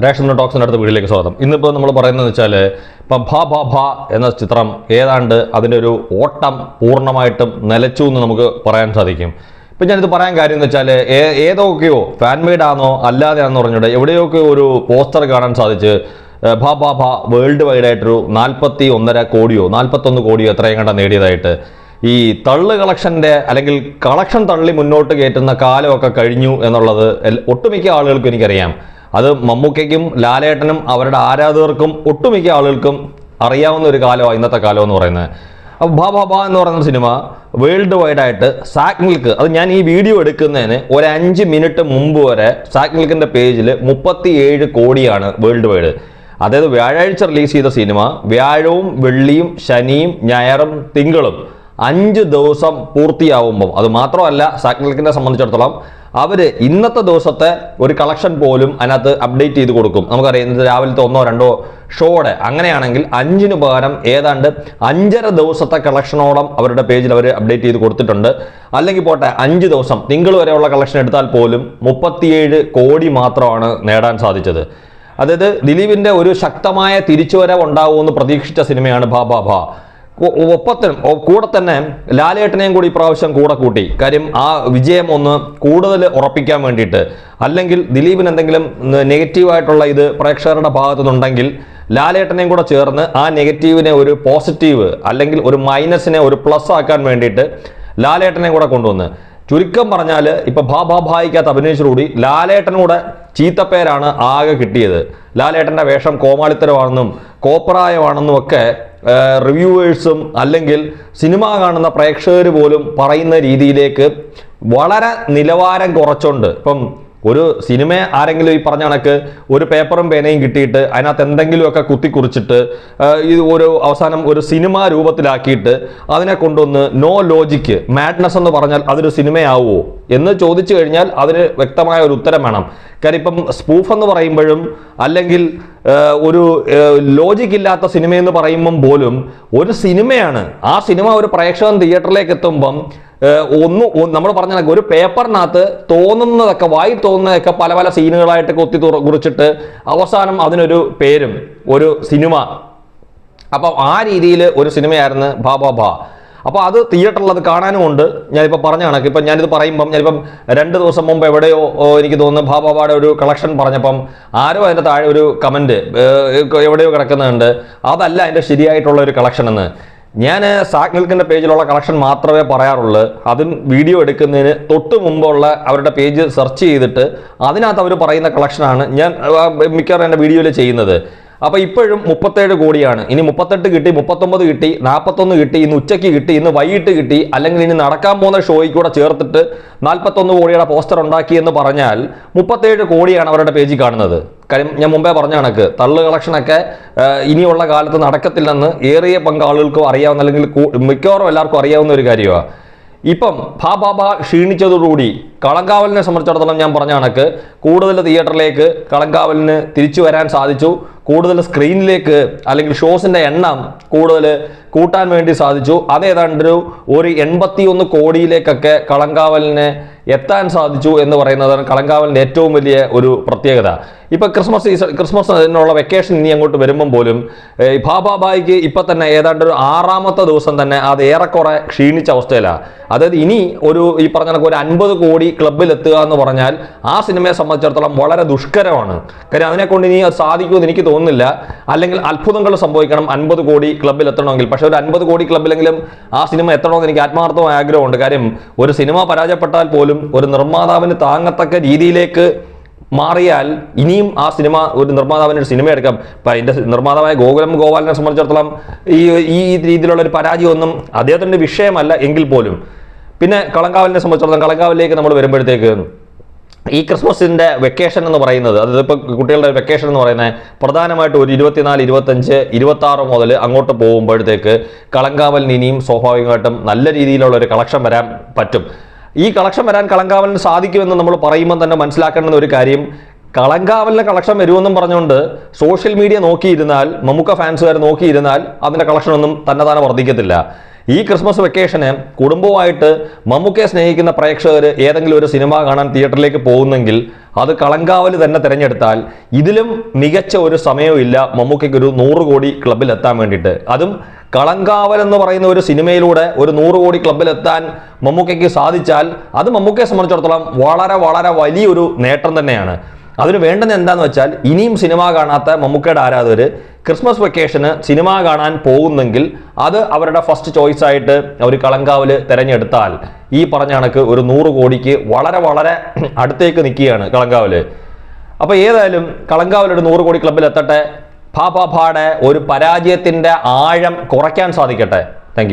Ration ടോക്സിന്റെ അടുത്ത വീട്ടിലേക്ക് സ്വാഗതം. ഇന്നിപ്പോൾ നമ്മൾ പറയുന്നത് വെച്ചാൽ ഇപ്പം ഭ ഭ ഭ എന്ന ചിത്രം ഏതാണ്ട് അതിന്റെ ഒരു ഓട്ടം പൂർണമായിട്ടും നിലച്ചു എന്ന് നമുക്ക് പറയാൻ സാധിക്കും. ഇപ്പം ഞാനിത് പറയാൻ കാര്യം എന്ന് വെച്ചാൽ ഏതൊക്കെയോ ഫാൻ ആണോ അല്ലാതെ ആണെന്ന് പറഞ്ഞിട്ട് എവിടെയൊക്കെ ഒരു പോസ്റ്റർ കാണാൻ സാധിച്ച് ഭ ഭ ഭ വേൾഡ് വൈഡ് ആയിട്ടൊരു നാൽപ്പത്തി ഒന്നര കോടിയോ നാൽപ്പത്തൊന്ന് കോടിയോ എത്രയും കണ്ട നേടിയതായിട്ട്. ഈ തള്ള് കളക്ഷന്റെ അല്ലെങ്കിൽ കളക്ഷൻ തള്ളി മുന്നോട്ട് കയറ്റുന്ന കാലമൊക്കെ കഴിഞ്ഞു എന്നുള്ളത് ഒട്ടുമിക്ക ആളുകൾക്കും എനിക്കറിയാം. അത് മമ്മൂക്കയ്ക്കും ലാലേട്ടനും അവരുടെ ആരാധകർക്കും ഒട്ടുമിക്ക ആളുകൾക്കും അറിയാവുന്ന ഒരു കാലമാണ് ഇന്നത്തെ കാലം എന്ന് പറയുന്നത്. അപ്പോൾ ബാ ബാ ബാ എന്ന് പറയുന്ന സിനിമ വേൾഡ് വൈഡ് ആയിട്ട് സാക് മിൽക്ക് അത് ഞാൻ ഈ വീഡിയോ എടുക്കുന്നതിന് ഒരു അഞ്ച് മിനിറ്റ് മുമ്പ് വരെ സാക് മിൽക്കിന്റെ പേജിൽ മുപ്പത്തിയേഴ് കോടിയാണ് വേൾഡ് വൈഡ് അതായത് വ്യാഴാഴ്ച റിലീസ് ചെയ്ത സിനിമ വ്യാഴവും വെള്ളിയും ശനിയും ഞായറും തിങ്കളും അഞ്ച് ദിവസം പൂർത്തിയാവുമ്പം. അത് മാത്രമല്ല സാക്ലിക്കിനെ സംബന്ധിച്ചിടത്തോളം അവർ ഇന്നത്തെ ദിവസത്തെ ഒരു കളക്ഷൻ പോലും അതിനകത്ത് അപ്ഡേറ്റ് ചെയ്ത് കൊടുക്കും. നമുക്കറിയാം ഇന്നത്തെ രാവിലത്തെ ഒന്നോ രണ്ടോ ഷോയുടെ അങ്ങനെയാണെങ്കിൽ അഞ്ചിന് പകരം ഏതാണ്ട് അഞ്ചര ദിവസത്തെ കളക്ഷനോളം അവരുടെ പേജിൽ അവർ അപ്ഡേറ്റ് ചെയ്ത് കൊടുത്തിട്ടുണ്ട്. അല്ലെങ്കിൽ പോട്ടെ അഞ്ച് ദിവസം തിങ്കൾ വരെയുള്ള കളക്ഷൻ എടുത്താൽ പോലും മുപ്പത്തിയേഴ് കോടി മാത്രമാണ് നേടാൻ സാധിച്ചത്. അതായത് ദിലീപിന്റെ ഒരു ശക്തമായ തിരിച്ചുവരവ് ഉണ്ടാവുമെന്ന് പ്രതീക്ഷിച്ച സിനിമയാണ് ഭാ ഭാ ഭാ. ഒപ്പത്തിനും കൂടെ തന്നെ ലാലേട്ടനെയും കൂടി ഇപ്രാവശ്യം കൂടെ കൂട്ടി. കാര്യം ആ വിജയം ഒന്ന് കൂടുതൽ ഉറപ്പിക്കാൻ വേണ്ടിയിട്ട്. അല്ലെങ്കിൽ ദിലീപിന് എന്തെങ്കിലും നെഗറ്റീവായിട്ടുള്ള ഇത് പ്രേക്ഷകരുടെ ഭാഗത്തുനിന്നുണ്ടെങ്കിൽ ലാലേട്ടനെയും കൂടെ ചേർന്ന് ആ നെഗറ്റീവിനെ ഒരു പോസിറ്റീവ് അല്ലെങ്കിൽ ഒരു മൈനസിനെ ഒരു പ്ലസ് ആക്കാൻ വേണ്ടിയിട്ട് ലാലേട്ടനെയും കൂടെ കൊണ്ടുവന്ന്. ചുരുക്കം പറഞ്ഞാൽ ഇപ്പൊ ഭാ ഭാ ഭായിക്കകത്ത് അഭിനയിച്ചതോടുകൂടി ലാലേട്ടനൂടെ ചീത്തപ്പേരാണ് ആകെ കിട്ടിയത്. ലാലേട്ടന്റെ വേഷം കോമാളിത്തരമാണെന്നും കോപ്രായമാണെന്നും ഒക്കെ റിവ്യൂവേഴ്സും അല്ലെങ്കിൽ സിനിമ കാണുന്ന പ്രേക്ഷകർ പോലും പറയുന്ന രീതിയിലേക്ക് വളരെ നിലവാരം കുറച്ചുണ്ട്. ഇപ്പം ഒരു സിനിമ ആരെങ്കിലും ഈ പറഞ്ഞ കണക്ക് ഒരു പേപ്പറും പേനയും കിട്ടിയിട്ട് അതിനകത്ത് എന്തെങ്കിലുമൊക്കെ കുത്തിക്കുറിച്ചിട്ട് കുറിച്ചിട്ട് ഇത് ഒരു അവസാനം ഒരു സിനിമ രൂപത്തിലാക്കിയിട്ട് അതിനെ കൊണ്ടുവന്ന് നോ ലോജിക്ക് മാഡ്നസ് എന്ന് പറഞ്ഞാൽ അതൊരു സിനിമയാവുമോ എന്ന് ചോദിച്ചു കഴിഞ്ഞാൽ അതിന് വ്യക്തമായ ഒരു ഉത്തരം വേണം. കാര്യം ഇപ്പം സ്പൂഫ് എന്ന് പറയുമ്പോഴും അല്ലെങ്കിൽ ഒരു ലോജിക് ഇല്ലാത്ത സിനിമയെന്ന് പറയുമ്പം പോലും ഒരു സിനിമയാണ്. ആ സിനിമ ഒരു പ്രേക്ഷകൻ തിയേറ്ററിലേക്ക് എത്തുമ്പം ഒന്ന് നമ്മൾ പറഞ്ഞ ഒരു പേപ്പറിനകത്ത് തോന്നുന്നതൊക്കെ വായി തോന്നുന്നതൊക്കെ പല പല സീനുകളായിട്ട് കൊത്തി കുറിച്ചിട്ട് അവസാനം അതിനൊരു പേരും ഒരു സിനിമ. അപ്പോൾ ആ രീതിയിൽ ഒരു സിനിമയായിരുന്നു ഭാ ഭാ ഭാ. അപ്പോൾ അത് തിയേറ്ററിൽ അത് കാണാനും ഉണ്ട്. ഞാനിപ്പോൾ പറഞ്ഞ കണക്ക്. ഇപ്പം ഞാനിത് പറയുമ്പം ഞാനിപ്പം രണ്ട് ദിവസം മുമ്പ് എവിടെയോ എനിക്ക് തോന്നുന്നു ഭാബാബാടെ ഒരു കളക്ഷൻ പറഞ്ഞപ്പം ആരോ അതിന്റെ താഴെ ഒരു കമന്റ് എവിടെയോ കിടക്കുന്നുണ്ട്. അതല്ല അതിന്റെ ശരിയായിട്ടുള്ള ഒരു കളക്ഷൻ എന്ന്. ഞാൻ സാക് പേജിലുള്ള കളക്ഷൻ മാത്രമേ പറയാറുള്ളൂ. അതും വീഡിയോ എടുക്കുന്നതിന് തൊട്ട് മുമ്പുള്ള അവരുടെ പേജ് സെർച്ച് ചെയ്തിട്ട് അതിനകത്ത് അവർ പറയുന്ന കളക്ഷനാണ് ഞാൻ മിക്കവാറും എന്റെ വീഡിയോയിൽ ചെയ്യുന്നത്. അപ്പോൾ ഇപ്പോഴും മുപ്പത്തേഴ് കോടിയാണ്. ഇനി മുപ്പത്തെട്ട് കിട്ടി മുപ്പത്തൊമ്പത് കിട്ടി നാൽപ്പത്തൊന്ന് കിട്ടി ഇന്ന് ഉച്ചയ്ക്ക് കിട്ടി ഇന്ന് വൈകിട്ട് കിട്ടി അല്ലെങ്കിൽ ഇനി നടക്കാൻ പോകുന്ന ഷോയ്ക്ക് കൂടെ ചേർത്തിട്ട് നാൽപ്പത്തൊന്ന് കോടിയുടെ പോസ്റ്റർ ഉണ്ടാക്കി എന്ന് പറഞ്ഞാൽ മുപ്പത്തേഴ് കോടിയാണ് അവരുടെ പേജിൽ കാണുന്നത്. കാര്യം ഞാൻ മുമ്പേ പറഞ്ഞ കണക്ക് തള്ള് കളക്ഷനൊക്കെ ഇനിയുള്ള കാലത്ത് നടക്കത്തില്ലെന്ന് ഏറിയ പങ്കാളികൾക്കും അറിയാവുന്ന അല്ലെങ്കിൽ മിക്കവാറും എല്ലാവർക്കും അറിയാവുന്ന ഒരു കാര്യമാണ് ഇപ്പം ഭാ ഭാ ക്ഷീണിച്ചതോടുകൂടി കളങ്കാവലിനെ സംബന്ധിച്ചിടത്തോളം ഞാൻ പറഞ്ഞ കണക്ക്. കൂടുതൽ തിയേറ്ററിലേക്ക് കളങ്കാവലിന് തിരിച്ചു വരാൻ സാധിച്ചു. കൂടുതൽ സ്ക്രീനിലേക്ക് അല്ലെങ്കിൽ ഷോസിന്റെ എണ്ണം കൂടുതൽ കൂട്ടാൻ വേണ്ടി സാധിച്ചു. അത് ഏതാണ്ടൊരു ഒരു എൺപത്തി ഒന്ന് കോടിയിലേക്കൊക്കെ കളങ്കാവലിന് എത്താൻ സാധിച്ചു എന്ന് പറയുന്നതാണ് കളങ്കാവലിന്റെ ഏറ്റവും വലിയ ഒരു പ്രത്യേകത. ഇപ്പം ക്രിസ്മസ് സീസൺ ക്രിസ്മസ് ക്രിസ്മസിനുള്ള വെക്കേഷൻ ഇനി അങ്ങോട്ട് വരുമ്പം പോലും ഭാബാബായിക്ക് ഇപ്പം തന്നെ ഏതാണ്ട് ഒരു ആറാമത്തെ ദിവസം തന്നെ അത് ഏറെക്കുറെ ക്ഷീണിച്ച അവസ്ഥയിലാണ് അതായത് ഇനി ഒരു ഈ പറഞ്ഞ കണക്ക് ഒരു അൻപത് കോടി ക്ലബിൽ എത്തുക എന്ന് പറഞ്ഞാൽ ആ സിനിമയെ സംബന്ധിച്ചിടത്തോളം വളരെ ദുഷ്കരമാണ്. കാര്യം അതിനെക്കൊണ്ട് ഇനി അത് സാധിക്കുമെന്ന് എനിക്ക് തോന്നുന്നില്ല. അല്ലെങ്കിൽ അത്ഭുതങ്ങൾ സംഭവിക്കണം അൻപത് കോടി ക്ലബിൽ എത്തണമെങ്കിൽ. പക്ഷെ ഒരു അൻപത് കോടി ക്ലബിലെങ്കിലും ആ സിനിമ എത്തണമെന്ന് എനിക്ക് ആത്മാർത്ഥമായ ആഗ്രഹമുണ്ട്. കാര്യം ഒരു സിനിമ പരാജയപ്പെട്ടാൽ പോലും ഒരു നിർമ്മാതാവിന് താങ്ങത്തക്ക രീതിയിലേക്ക് മാറിയാൽ ഇനിയും ആ സിനിമ ഒരു നിർമ്മാതാവിന് ഒരു സിനിമ എടുക്കാം. ഇപ്പം അതിന്റെ നിർമ്മാതാവായ ഗോകുലം ഗോപാലിനെ സംബന്ധിച്ചിടത്തോളം ഈ ഈ രീതിയിലുള്ള ഒരു പരാജയമൊന്നും അദ്ദേഹത്തിന്റെ വിഷയമല്ല എങ്കിൽ പോലും. പിന്നെ കളങ്കാവലിനെ സംബന്ധിച്ചിടത്തോളം കളങ്കാവലിലേക്ക് നമ്മൾ വരുമ്പോഴത്തേക്ക് ഈ ക്രിസ്മസിന്റെ വെക്കേഷൻ എന്ന് പറയുന്നത് അതായത് ഇപ്പോൾ കുട്ടികളുടെ വെക്കേഷൻ എന്ന് പറയുന്നത് പ്രധാനമായിട്ട് ഒരു ഇരുപത്തിനാല് ഇരുപത്തഞ്ച് ഇരുപത്തി ആറ് മുതൽ അങ്ങോട്ട് പോകുമ്പോഴത്തേക്ക് കളങ്കാവലിന് ഇനിയും സ്വാഭാവികമായിട്ടും നല്ല രീതിയിലുള്ള ഒരു കളക്ഷൻ വരാൻ പറ്റും. ഈ കളക്ഷൻ വരാൻ കളങ്കാവലിന് സാധിക്കുമെന്ന് നമ്മൾ പറയുമ്പോൾ തന്നെ മനസ്സിലാക്കേണ്ടുന്ന ഒരു കാര്യം കളങ്കാവലിന് കളക്ഷൻ വരുമെന്നും പറഞ്ഞുകൊണ്ട് സോഷ്യൽ മീഡിയ നോക്കിയിരുന്നാൽ മമ്മൂക്ക ഫാൻസുകാർ നോക്കിയിരുന്നാൽ അതിന്റെ കളക്ഷൻ ഒന്നും തന്നെ തന്നെ വർദ്ധിക്കത്തില്ല. ഈ ക്രിസ്മസ് വെക്കേഷന് കുടുംബവുമായിട്ട് മമ്മൂക്കയെ സ്നേഹിക്കുന്ന പ്രേക്ഷകർ ഏതെങ്കിലും ഒരു സിനിമ കാണാൻ തിയേറ്ററിലേക്ക് പോകുന്നെങ്കിൽ അത് കളങ്കാവൽ തന്നെ തിരഞ്ഞെടുത്താൽ ഇതിലും മികച്ച ഒരു സമയമില്ല മമ്മൂക്കയ്ക്ക് ഒരു നൂറ് കോടി ക്ലബിൽ എത്താൻ വേണ്ടിയിട്ട്. അതും കളങ്കാവൽ എന്ന് പറയുന്ന ഒരു സിനിമയിലൂടെ ഒരു നൂറ് കോടി ക്ലബിൽ എത്താൻ മമ്മൂക്കയ്ക്ക് സാധിച്ചാൽ അത് മമ്മൂക്കയെ സംബന്ധിച്ചിടത്തോളം വളരെ വളരെ വലിയൊരു നേട്ടം തന്നെയാണ്. അതിന് വേണ്ടത് എന്താണെന്ന് വെച്ചാൽ ഇനിയും സിനിമ കാണാത്ത മമ്മൂക്കയുടെ ആരാധകർ ക്രിസ്മസ് വെക്കേഷന് സിനിമ കാണാൻ പോകുന്നെങ്കിൽ അത് അവരുടെ ഫസ്റ്റ് ചോയ്സ് ആയിട്ട് അവർ കളങ്കാവിൽ തിരഞ്ഞെടുത്താൽ ഈ പറഞ്ഞ കണക്ക് ഒരു നൂറ് കോടിക്ക് വളരെ വളരെ അടുത്തേക്ക് നിൽക്കുകയാണ് കളങ്കാവിൽ അപ്പോൾ ഏതായാലും കളങ്കാവിൽ ഒരു നൂറ് കോടി ക്ലബിൽ എത്തട്ടെ. ഭാ ഭാടെ ഒരു പരാജയത്തിന്റെ ആഴം കുറയ്ക്കാൻ സാധിക്കട്ടെ. താങ്ക്